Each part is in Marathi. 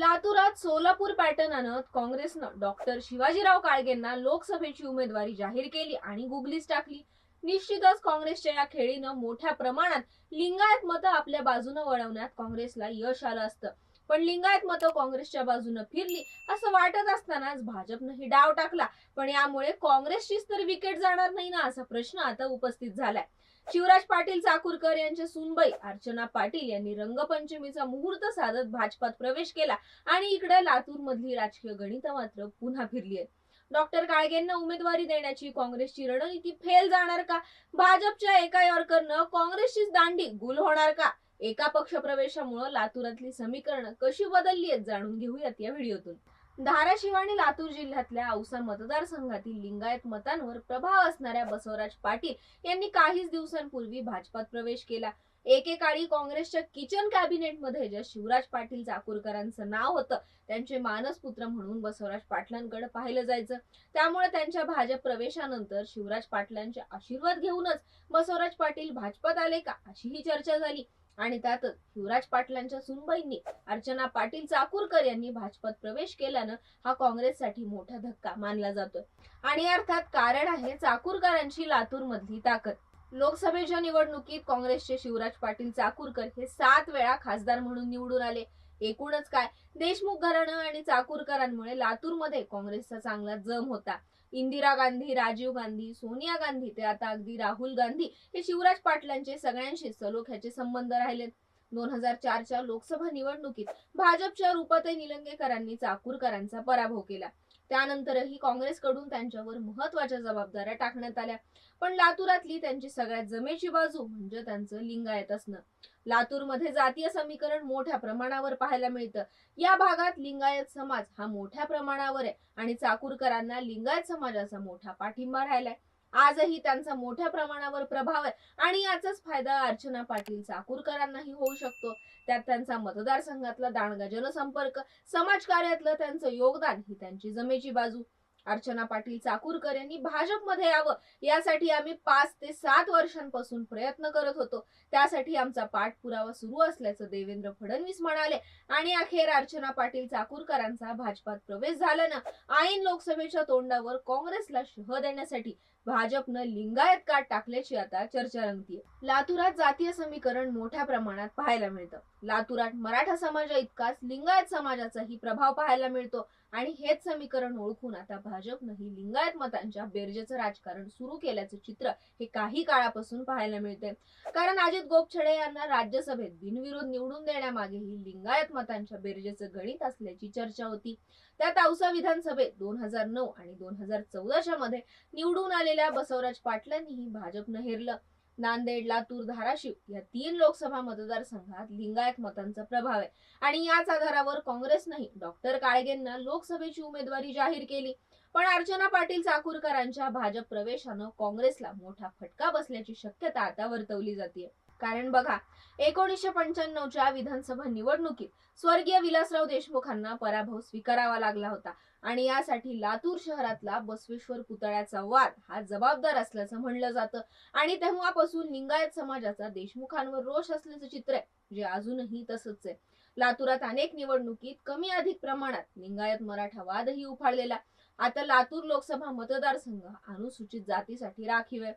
लातूरात सोलापूर पॅटर्न आणत काँग्रेसनं डॉक्टर शिवाजीराव काळगेंना लोकसभेची उमेदवारी जाहीर केली आणि गुगलीस टाकली. निश्चितच काँग्रेसच्या या खेळीनं मोठ्या प्रमाणात लिंगायत मतं आपल्या बाजूनं वळवण्यात काँग्रेसला यश आलं असतं. पण लिंगायत मतं काँग्रेसच्या बाजूनं फिरली असं वाटत असतानाच भाजपनंही डाव टाकला. पण यामुळे काँग्रेसचीच तर विकेट जाणार नाही ना असा प्रश्न आता उपस्थित झालाय. शिवराज पाटील चाकूरकर यांचे सुनबाई अर्चना पाटील यांनी रंगपंचमीचा मुहूर्त साधत भाजपात प्रवेश केला आणि इकडे लातूर मधली राजकीय गणित मात्र पुन्हा फिरली आहेत. डॉक्टर काळगेंना उमेदवारी देण्याची काँग्रेसची रणनीती फेल जाणार का? भाजपच्या एका यॉर्करनं काँग्रेसचीच दांडी गुल होणार का? एका पक्ष प्रवेशामुळे लातूरातली समीकरणं कशी बदलली आहेत जाणून घेऊयात या व्हिडिओतून. धाराशिव आणि लातूर जिल्ह्यातल्या औसा मतदारसंघातील लिंगायत मतांवर प्रभाव असणाऱ्या बसवराज पाटील यांनी काहीच दिवसांपूर्वी भाजपात प्रवेश केला. एकेकाळी काँग्रेसच्या किचन कॅबिनेटमध्ये ज्या शिवराज पाटील चाकूरकरांचं नाव होतं त्यांचे मानसपुत्र म्हणून बसवराज पाटलांकडे पाहिलं जायचं. त्यामुळे त्यांच्या भाजप प्रवेशानंतर शिवराज पाटलांचे आशीर्वाद घेऊनच बसवराज पाटील भाजपात आले का अशी ही चर्चा झाली. आणि त्यातच शिवराज पाटलांच्या सुनबाईंनी अर्चना पाटील चाकूरकर यांनी भाजपात प्रवेश केल्यानं हा काँग्रेससाठी मोठा धक्का मानला जातोय. आणि अर्थात कारण आहे चाकूरकरांची लातूर मधली ताकद. लोकसभेच्या निवडणुकीत काँग्रेसचे शिवराज पाटील चाकूरकर हे सात वेळा खासदार म्हणून निवडून आले. एकूणच काय? देशमुख घराणं आणि चाकूरकरांमुळे लातूरमध्ये काँग्रेसचा चांगला जम होता. इंदिरा गांधी राजीव गांधी सोनिया गांधी ते आता अगदी राहुल गांधी हे शिवराज पाटलांचे सगळ्यांशी सलोख्याचे संबंध राहिलेत. दोन हजार चारच्या लोकसभा निवडणुकीत भाजपच्या रुपाताई निलंगेकरांनी चाकूरकरांचा पराभव केला. त्यानंतरही काँग्रेसकडून त्यांच्यावर महत्त्वाच्या जबाबदाऱ्या टाकण्यात आल्या. पण लातूरातली त्यांची सगळ्यात जमेची बाजू म्हणजे त्यांचं लिंगायत असणं. लातूरमध्ये जातीय समीकरण मोठ्या प्रमाणावर पाहायला मिळतं. या भागात लिंगायत समाज हा मोठ्या प्रमाणावर आहे आणि चाकूरकरांना लिंगायत समाजाचा मोठा पाठिंबा राहिलाय. आजही त्यांचा मोठ्या प्रमाणावर प्रभाव आहे. आणि याचाच फायदा अर्चना पाटील चाकूरकरांनाही होऊ शकतो. त्यात त्यांचा मतदारसंघातला दांडगा जनसंपर्क समाजकार्यातलं त्यांचं योगदान ही त्यांची जमेची बाजू. अर्चना पाटील चाकूरकर यांनी भाजपमध्ये यावं यासाठी आम्ही पाच ते सात वर्षांपासून प्रयत्न करत होतो. त्यासाठी आमचा पाठपुरावा सुरू असल्याचं देवेंद्र फडणवीस म्हणाले. आणि अखेर अर्चना पाटील चाकूरकरांचा भाजपात प्रवेश झाल्यानं ऐन लोकसभेच्या तोंडावर काँग्रेसला शह देण्यासाठी भाजपनं लिंगायत काट टाकल्याची आता चर्चा रंगतीये. लातुरात जातीय समीकरण मोठ्या प्रमाणात पाहायला मिळतं. लातुरात मराठा समाजा इतकाच लिंगायत समाजाचाही प्रभाव पाहायला मिळतो. आणि हेच समीकरण ओळखून आता भाजपनंही लिंगायत मतांच्या बेरजेचं राजकारण सुरू केल्याचं चित्र हे काही काळापासून पाहायला मिळते कारण अजित गोपछडे यांना राज्यसभेत बिनविरोध निवडून देण्यामागेही लिंगायत मतांच्या बेरजेचं गणित असल्याची चर्चा होती. त्यात औसा विधानसभेत दोन हजार नऊ आणि दोन हजार चौदाच्या मध्ये निवडून आलेल्या बसवराज पाटलांनीही भाजपनं हेरलं. नांदेड लातूर धाराशिव या तीन लोकसभा मतदारसंघात लिंगायत मतांचा प्रभाव आहे. आणि याच आधारावर काँग्रेसनंही डॉक्टर काळगेंना लोकसभेची उमेदवारी जाहीर केली. पण अर्चना पाटील चाकूरकरांच्या भाजप प्रवेशानं काँग्रेसला मोठा फटका बसल्याची शक्यता आता वर्तवली जाते कारण बघा एकोणीसशे पंच्याण्णवच्या विधानसभा निवडणुकीत स्वर्गीय विलासराव देशमुखांना पराभव स्वीकारावा लागला होता. आणि यासाठी लातूर शहरातला बसवेश्वर पुतळ्याचा वाद हा जबाबदार असल्याचं म्हणलं जातं. आणि तेव्हापासून लिंगायत समाजाचा देशमुखांवर रोष असल्याचं चित्र आहे जे अजूनही तसंच आहे. लातूरात अनेक निवडणुकीत कमी अधिक प्रमाणात लिंगायत मराठा वादही उफाळलेला आता लातूर लोकसभा मतदारसंघ अनुसूचित जातीसाठी राखीव आहे.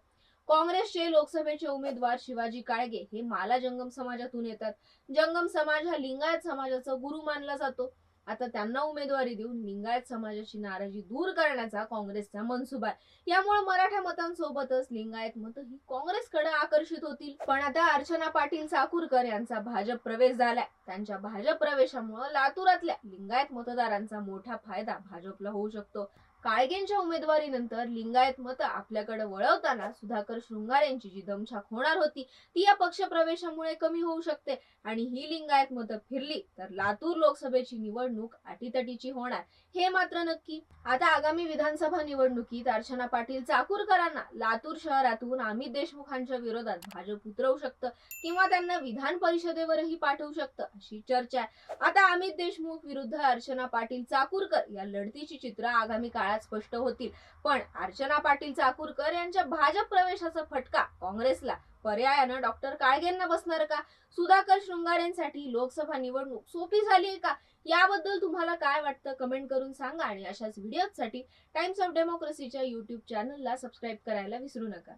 काँग्रेसचे लोकसभेचे उमेदवार शिवाजी काळगे हे माला जंगम समाजातून येतात. जंगम समाज हा लिंगायत समाजाचा गुरु मानला जातो. आता त्यांना उमेदवारी देऊन लिंगायत समाजाची नाराजी दूर करण्याचा काँग्रेसचा मनसुबा आहे. यामुळे मराठा मतांसोबतच लिंगायत मत ही काँग्रेसकडे आकर्षित होतील. पण आता अर्चना पाटील साकूरकर यांचा भाजप प्रवेश झालाय. त्यांच्या भाजप प्रवेशामुळे लातूरातल्या लिंगायत मतदारांचा मोठा फायदा भाजपला होऊ शकतो. काळगेंच्या उमेदवारीनंतर लिंगायत मत आपल्याकडे वळवताना सुधाकर शृंगार यांची जी दमछाक होणार होती ती या पक्ष प्रवेशामुळे कमी होऊ शकते. आणि ही लिंगायत मतं फिरली तर लातूर लोकसभेची निवडणूक अटीतटीची होणार. हे मात्र नक्की. आता आगामी विधानसभा निवडणुकीत अर्चना पाटील चाकूरकरांना लातूर शहरातून अमित देशमुखांच्या विरोधात भाजप उतरवू शकतं किंवा त्यांना विधान परिषदेवरही पाठवू शकतं अशी चर्चा आहे. आता अमित देशमुख विरुद्ध अर्चना पाटील चाकूरकर या लढतीची चित्र आगामी काळात काळात स्पष्ट होतील. पण अर्चना पाटील चाकूरकर यांच्या भाजप प्रवेशाचा फटका काँग्रेसला पर्यायानं डॉक्टर काळगेंना बसणार का? सुधाकर शृंगारेंसाठी लोकसभा निवडणूक सोपी झाली आहे का? याबद्दल तुम्हाला काय वाटतं कमेंट करून सांगा आणि अशाच व्हिडिओसाठी टाइम्स ऑफ डेमोक्रेसीच्या युट्यूब चॅनलला सबस्क्राईब करायला विसरू नका.